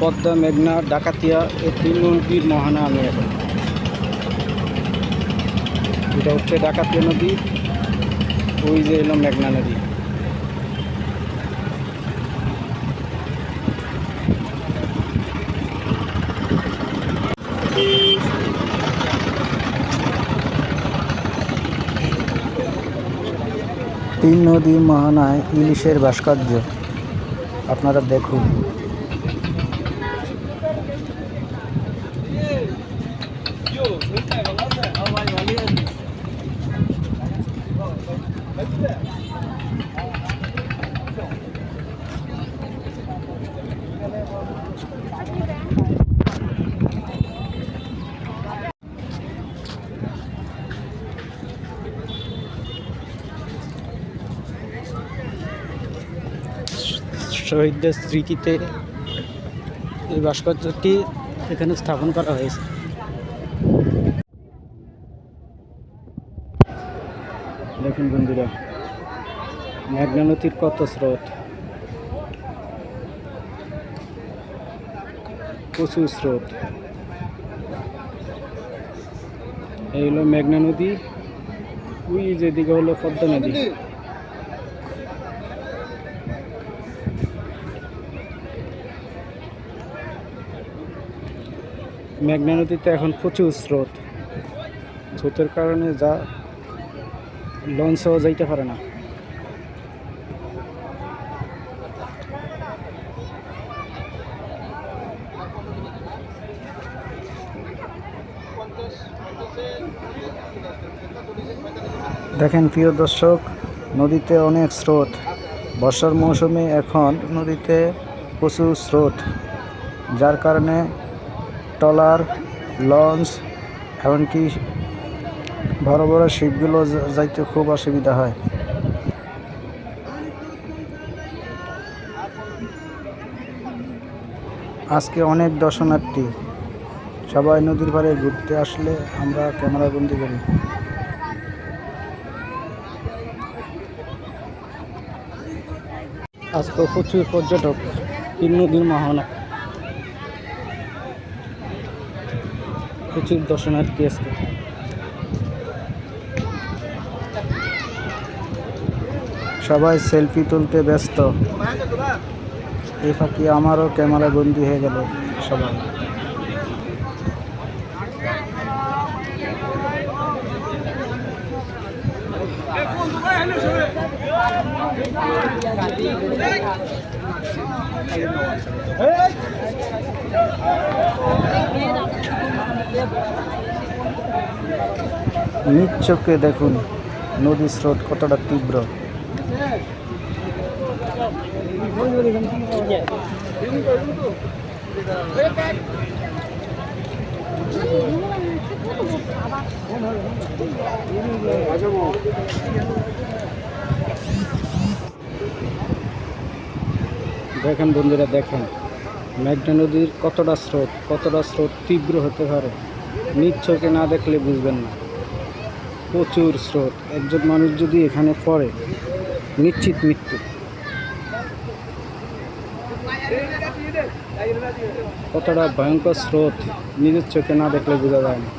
পদ্মা, মেঘনা, ডাকাতিয়া এই তিন নদীর মহানা আমি এখন। এটা হচ্ছে ডাকাতিয়া নদী, ওই যে এলো মেঘনা নদী। তিন নদী মহানায় ইলিশের ভাস্কর্য। আপনারা দেখুন। শহীদদের স্মৃতিতে এই ভাস্কর্যটি এখানে স্থাপন করা হয়েছে। দেখুন বন্ধুরা মেঘনা নদীর কত স্রোত? প্রচুর স্রোত। এই হলো মেঘনা নদী, ওই যেদিকে হলো পদ্মা নদী। মেঘনা নদীতে এখন প্রচুর স্রোত। স্রোতের কারণে যা লঞ্চও যাইতে পারে না। দেখেন, প্রিয় দর্শক, নদীতে অনেক স্রোত। বর্ষার মৌসুমে এখন নদীতে প্রচুর স্রোত, যার কারণে ট্রলার, লঞ্চ, এমনকি বড় বড় শিপগুলো যাইতে খুব অসুবিধা হয়। আজকে অনেক দর্শনার্থী। সবাই নদীর পাড়ে ঘুরতে আসলে আমরা ক্যামেরা বন্দি করি। আজকে প্রচুর পর্যটক তিন নদীর মোহনা। প্রচুর দর্শনার্থী আজকে। সবাই সেলফি তুলতে ব্যস্ত। এই ফাঁকি আমারও ক্যামেরা বন্দি হয়ে গেল সবাই। চোখে দেখুন নদীর স্রোত কতটা তীব্র। দেখেন বন্ধুরা, দেখেন। মেঘনা নদীর কতটা স্রোত কতটা স্রোত তীব্র হতে পারে চোখে না দেখলে বুঝবেন না। প্রচুর স্রোত। একজন মানুষ যদি এখানে পড়ে নিশ্চিত মৃত্যু। কতটা ভয়ঙ্কর স্রোত নিজের চোখে না দেখলে বোঝা যায় না।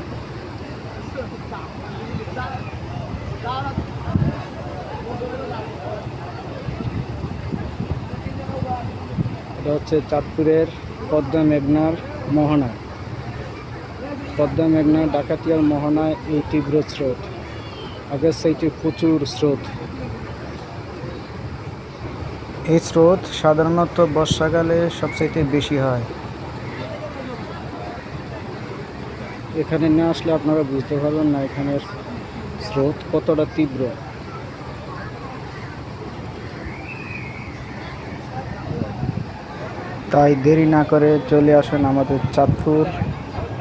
এটা হচ্ছে চাঁদপুরের পদ্মা মেঘনার মোহনায়। পদ্মা মেঘনা ডাকাতিয়ার মোহনায় এই তীব্র স্রোত। আগের সেইটি প্রচুর স্রোত। এই স্রোত সাধারণত বর্ষাকালে সবচাইতে বেশি হয়। এখানে না আসলে আপনারা বুঝতে পারবেন না এখানের স্রোত কতটা তীব্র। তাই দেরি না করে চলে আসেন আমাদের চাঁদপুর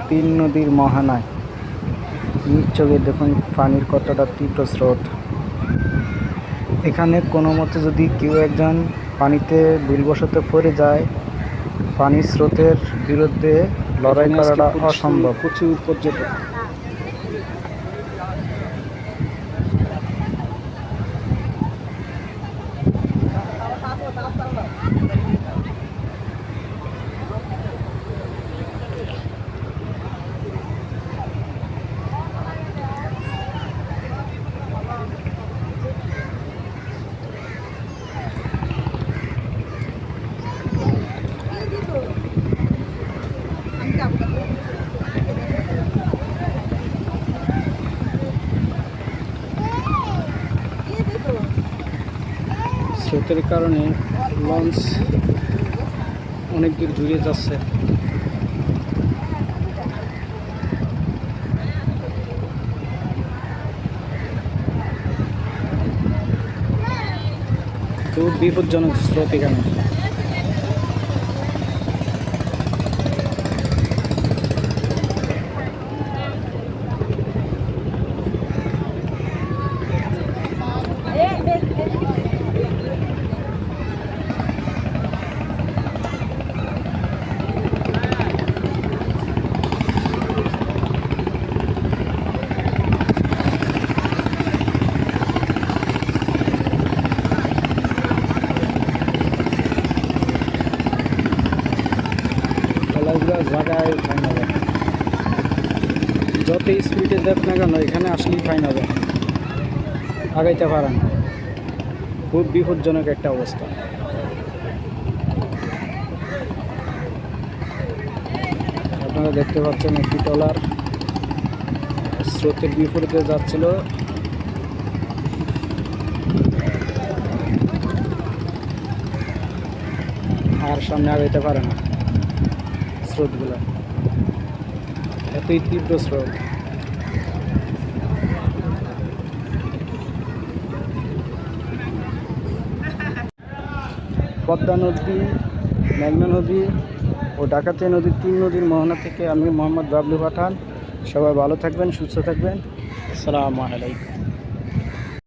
তিন নদীর মহানায়। নিজ চোখে দেখুন পানির কতটা তীব্র স্রোত। এখানে কোনো মতে যদি কেউ একজন পানিতে ভুলবশত পড়ে যায় পানির স্রোতের বিরুদ্ধে লড়াই করাটা অসম্ভব। প্রচুর পর্যটক। স্রোতের কারণে লঞ্চ অনেক দূর দূরে যাচ্ছে। খুব বিপজ্জনক স্রোত এখানে। জায়গায় ফাইন হবে। যত স্পিডে দেখ না কেন, এখানে আসলেই ফাইন হবে। আগাইতে পারেন। খুব বিপজ্জনক একটা অবস্থা। আপনারা দেখতে পাচ্ছেন একটি টলার স্রোতের বিপরীতে যাচ্ছিল। আর সামনে আগাইতে পারে না। স্রোতগুলো। এতই তীব্র স্রোত। পদ্মা নদী মেঘনা নদী ও ডাকাতিয়া নদীর তিন নদীর মোহনা থেকে আমি মোহাম্মদ বাবলু পাঠান। সবাই ভালো থাকবেন, সুস্থ থাকবেন। আসসালামু আলাইকুম।